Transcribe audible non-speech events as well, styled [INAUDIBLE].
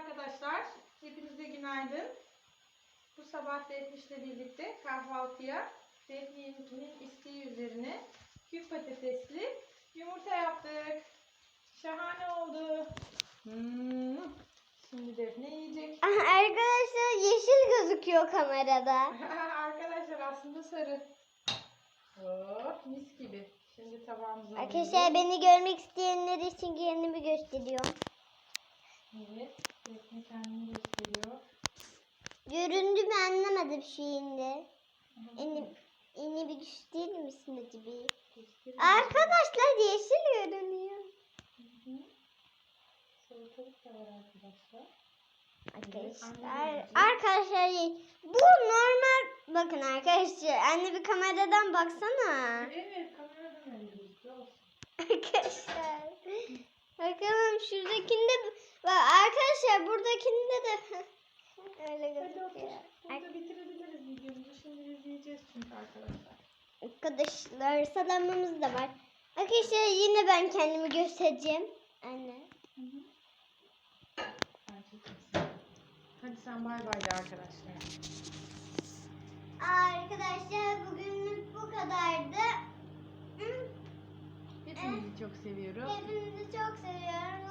arkadaşlar. Hepinize günaydın. Bu sabah Defniş'le birlikte kahvaltıya Defne'nin isteği üzerine küp patatesli yumurta yaptık. Şahane oldu. Hmm. Şimdi Defne yiyecek. Aha, Arkadaşlar yeşil gözüküyor kamerada. [LAUGHS] arkadaşlar aslında sarı. Oh, mis gibi. Şimdi tabağımıza Arkadaşlar beni görmek isteyenler için kendimi gösteriyorum. Göründü mü anlamadım şimdi. Yeni, yeni bir gösterir misin acaba? Arkadaşlar yeşil görünüyor. Arkadaşlar. Arkadaşlar, bu normal bakın arkadaşlar anne bir kameradan baksana. Arkadaşlar bakalım şuradakinde bak arkadaşlar buradakinde de [LAUGHS] öyle gözüküyor. Burada bitirebiliriz videomuzu. Şimdi izleyeceğiz çünkü arkadaşlar. Arkadaşlar salamamız da var. Arkadaşlar yine ben kendimi göstereceğim. Anne. Hı hı. Hadi sen bay bay de arkadaşlar. Arkadaşlar bugünlük bu kadardı. Hepinizi çok seviyorum. Hepinizi çok seviyorum.